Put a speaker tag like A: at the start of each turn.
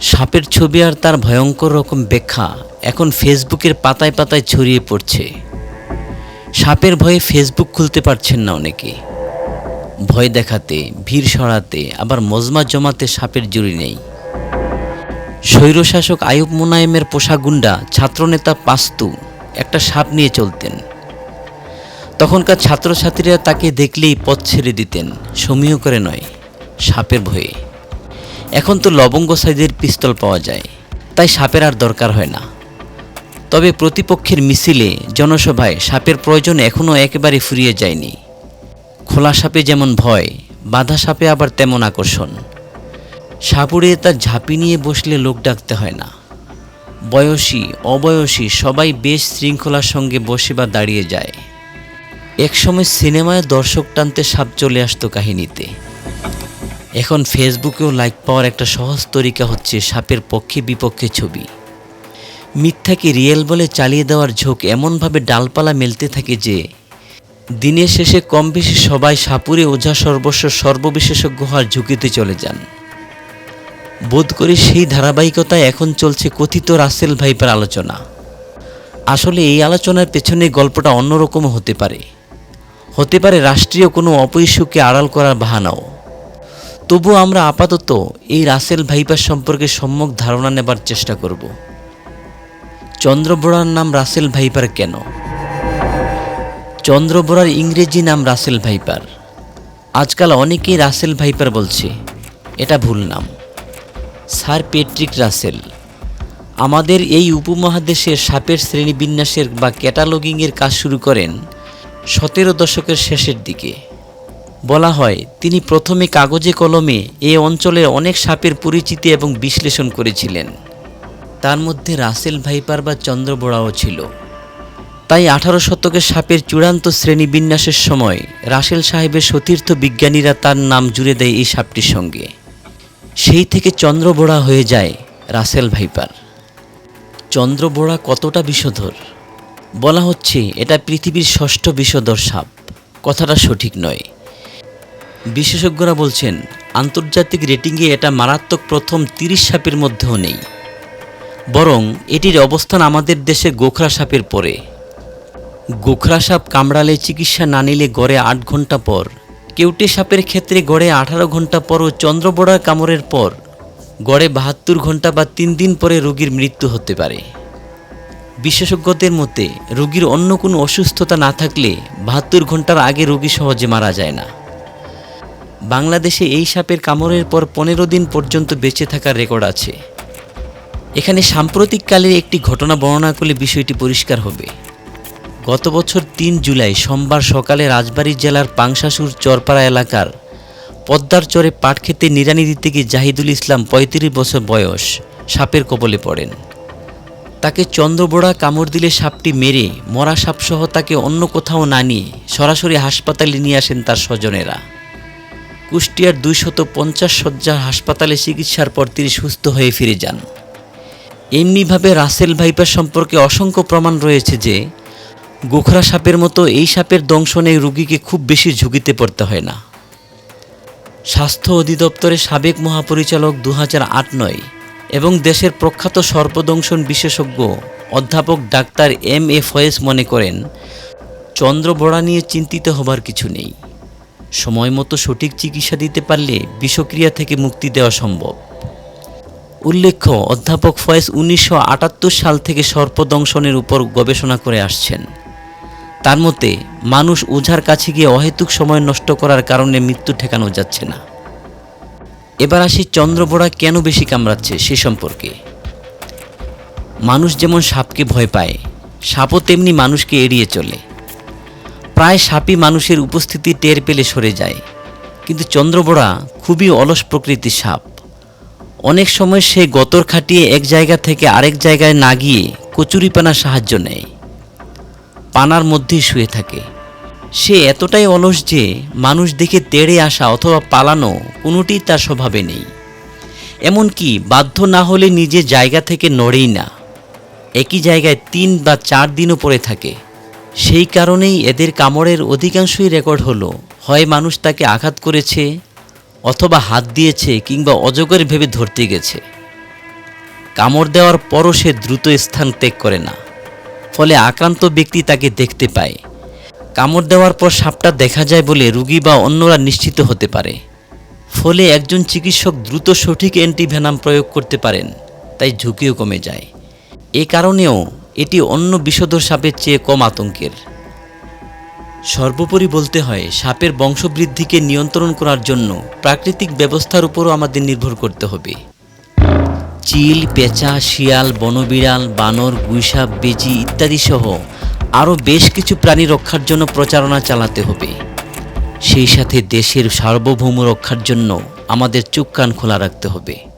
A: সাপের ছবি আর তার ভয়ঙ্কর রকম ব্যাখ্যা এখন ফেসবুকের পাতায় পাতায় ছড়িয়ে পড়ছে। সাপের ভয়ে ফেসবুক খুলতে পারছেন না অনেকে। ভয় দেখাতে, ভিড় সরাতে, আবার মজমা জমাতে সাপের জুড়ি নেই। স্বৈরশাসক আয়ুব মোনায়েমের পোষা গুন্ডা ছাত্রনেতা পাস্তু একটা সাপ নিয়ে চলতেন। তখনকার ছাত্রছাত্রীরা তাকে দেখলেই পথ ছেড়ে দিতেন, সমীহ করে নয়, সাপের ভয়ে। এখন তো লবঙ্গ সাইজের পিস্তল পাওয়া যায়, তাই সাপের আর দরকার হয় না। তবে প্রতিপক্ষের মিছিলে, জনসভায় সাপের প্রয়োজন এখনও একেবারে ফুরিয়ে যায়নি। খোলা সাপে যেমন ভয়, বাধা সাপে আবার তেমন আকর্ষণ। সাপুড়ে তার ঝাঁপি নিয়ে বসলে লোক ডাকতে হয় না। বয়সী, অবয়সী সবাই বেশ শৃঙ্খলার সঙ্গে বসে বা দাঁড়িয়ে যায়। একসময় সিনেমায় দর্শক টানতে সাপ চলে আসতো কাহিনীতে। এখন ফেসবুকেও লাইক পাওয়ার একটা সহজ তরিকা হচ্ছে সাপের পক্ষে বিপক্ষে ছবি। মিথ্যাকে রিয়েল বলে চালিয়ে দেওয়ার ঝোঁক এমনভাবে ডালপালা মেলতে থাকে যে, দিনের শেষে কম বেশি সবাই সাপুরে ওঝা সর্বস্ব সর্ববিশেষজ্ঞ হওয়ার ঝুঁকিতে চলে যান। বোধ করি সেই ধারাবাহিকতায় এখন চলছে কথিত রাসেল ভাইপার আলোচনা। আসলে এই আলোচনার পেছনে গল্পটা অন্যরকমও হতে পারে। হতে পারে রাষ্ট্রীয় কোনো অপইস্যুকে আড়াল করার বাহানাও। তবু আমরা আপাতত এই রাসেল ভাইপার সম্পর্কে সম্যক ধারণা নেবার চেষ্টা করব। চন্দ্রবোড়ার নাম রাসেল ভাইপার কেন? চন্দ্রবোড়ার ইংরেজি নাম রাসেল ভাইপার। আজকাল অনেকেই রাসেল ভাইপার বলছে, এটা ভুল নাম। Sir Patrick Russell. আমাদের এই উপমহাদেশের সাপের শ্রেণীবিন্যাসের বা ক্যাটালগিংয়ের কাজ শুরু করেন সতেরো দশকের শেষের দিকে। বলা হয়, তিনি প্রথমে কাগজে কলমে এ অঞ্চলের অনেক সাপের পরিচিতি এবং বিশ্লেষণ করেছিলেন। তার মধ্যে রাসেল ভাইপার বা চন্দ্রবোড়াও ছিল। তাই আঠারো শতকের সাপের চূড়ান্ত শ্রেণীবিন্যাসের সময় রাসেল সাহেবের সতীর্থ বিজ্ঞানীরা তার নাম জুড়ে দেয় এই সাপটির সঙ্গে। সেই থেকে চন্দ্রবোড়া হয়ে যায় রাসেল ভাইপার। চন্দ্রবোড়া কতটা বিষধর? বলা হচ্ছে, এটা পৃথিবীর ষষ্ঠ বিষধর সাপ। কথাটা সঠিক নয়। বিশেষজ্ঞরা বলছেন, আন্তর্জাতিক রেটিংয়ে এটা মারাত্মক প্রথম তিরিশ সাপের মধ্যেও নেই। বরং এটির অবস্থান আমাদের দেশে গোখরা সাপের পরে। গোখরা সাপ কামড়ালে চিকিৎসা না নিলে গড়ে আট ঘণ্টা পর। কেউটে সাপের ক্ষেত্রে গড়ে আঠারো ঘণ্টা পর ও চন্দ্রবড়ার কামড়ের পর গড়ে বাহাত্তর ঘণ্টা বা তিন দিন পরে রোগীর মৃত্যু হতে পারে। বিশেষজ্ঞদের মতে, রোগীর অন্য কোনো অসুস্থতা না থাকলে বাহাত্তর ঘণ্টার আগে রোগী সহজে মারা যায় না। বাংলাদেশে এই সাপের কামড়ের পর পনেরো দিন পর্যন্ত বেঁচে থাকার রেকর্ড আছে। এখানে সাম্প্রতিককালের একটি ঘটনা বর্ণনা করলে বিষয়টি পরিষ্কার হবে। গত বছর তিন জুলাই সোমবার সকালে রাজবাড়ী জেলার পাংশাসুর চরপাড়া এলাকার পদ্মার চরে পাট খেতে নিরানি দিতে গিয়ে জাহিদুল ইসলাম পঁয়ত্রিশ বছর বয়স সাপের কবলে পড়েন। তাকে চন্দ্রবোড়া কামড় দিলে সাপটি মেরে মরা সাপসহ তাকে অন্য কোথাও না নিয়ে সরাসরি হাসপাতালে নিয়ে আসেন তার স্বজনেরা। কুষ্টিয়ার দুইশত পঞ্চাশ শয্যার হাসপাতালে চিকিৎসার পর তিনি সুস্থ হয়ে ফিরে যান। এমনিভাবে রাসেল ভাইপার সম্পর্কে অসংখ্য প্রমাণ রয়েছে যে, গোখরা সাপের মতো এই সাপের দংশনে রোগীকে খুব বেশি ঝুঁকিতে পড়তে হয় না। স্বাস্থ্য অধিদপ্তরের সাবেক মহাপরিচালক দু আট নয় এবং দেশের প্রখ্যাত সর্পদংশন বিশেষজ্ঞ অধ্যাপক ডাক্তার এম এ ফয়েজ মনে করেন, চন্দ্রবড়া নিয়ে চিন্তিত হবার কিছু নেই। সময় মতো সঠিক চিকিৎসা দিতে পারলে বিষক্রিয়া থেকে মুক্তি দেওয়া সম্ভব। উল্লেখ্য, অধ্যাপক ফয়েজ উনিশশো আটাত্তর সাল থেকে সর্পদংশনের উপর গবেষণা করে আসছেন। তার মতে, মানুষ ওঝার কাছে গিয়ে অহেতুক সময় নষ্ট করার কারণে মৃত্যু ঠেকানো যাচ্ছে না। এবার আসি চন্দ্রবোড়া কেন বেশি কামড়াচ্ছে সে সম্পর্কে। মানুষ যেমন সাপকে ভয় পায়, সাপও তেমনি মানুষকে এড়িয়ে চলে। প্রায় সাপই মানুষের উপস্থিতি টের পেলে সরে যায়। কিন্তু চন্দ্রবোড়া খুবই অলস প্রকৃতির সাপ। অনেক সময় সে গতর খাটিয়ে এক জায়গা থেকে আরেক জায়গায় না গিয়ে কচুরিপানার সাহায্য নেয়। পানার মধ্যেই শুয়ে থাকে। সে এতটাই অলস যে মানুষ দেখে তেড়ে আসা অথবা পালানো কোনোটি তার স্বভাবে নেই। এমনকি বাধ্য না হলে নিজে জায়গা থেকে নড়েই না। একই জায়গায় তিন বা চার দিনও পড়ে থাকে। সেই কারণেই এদের কামড়ের অধিকাংশই রেকর্ড হলো। হয় মানুষ তাকে আঘাত করেছে, অথবা হাত দিয়েছে, কিংবা অজগর ভেবে ধরতে গেছে। কামড় দেওয়ার পরও সে দ্রুত স্থান ত্যাগ করে না। ফলে আক্রান্ত ব্যক্তি তাকে দেখতে পায়। কামড় দেওয়ার পর সাপটা দেখা যায় বলে রুগী বা অন্যরা নিশ্চিত হতে পারে। ফলে একজন চিকিৎসক দ্রুত সঠিক অ্যান্টিভেনাম প্রয়োগ করতে পারেন, তাই ঝুঁকিও কমে যায়। এ কারণেও এটি অন্য বিষধর সাপের চেয়ে কম আতঙ্কের। সর্বোপরি বলতে হয়, সাপের বংশবৃদ্ধিকে নিয়ন্ত্রণ করার জন্য প্রাকৃতিক ব্যবস্থার উপরও আমাদের নির্ভর করতে হবে। চিল, পেঁচা, শিয়াল, বনবিড়াল, বানর, গুইসাপ, বেজি ইত্যাদি সহ আরও বেশ কিছু প্রাণী রক্ষার জন্য প্রচারণা চালাতে হবে। সেই সাথে দেশের সার্বভৌম রক্ষার জন্য আমাদের চোখ কান খোলা রাখতে হবে।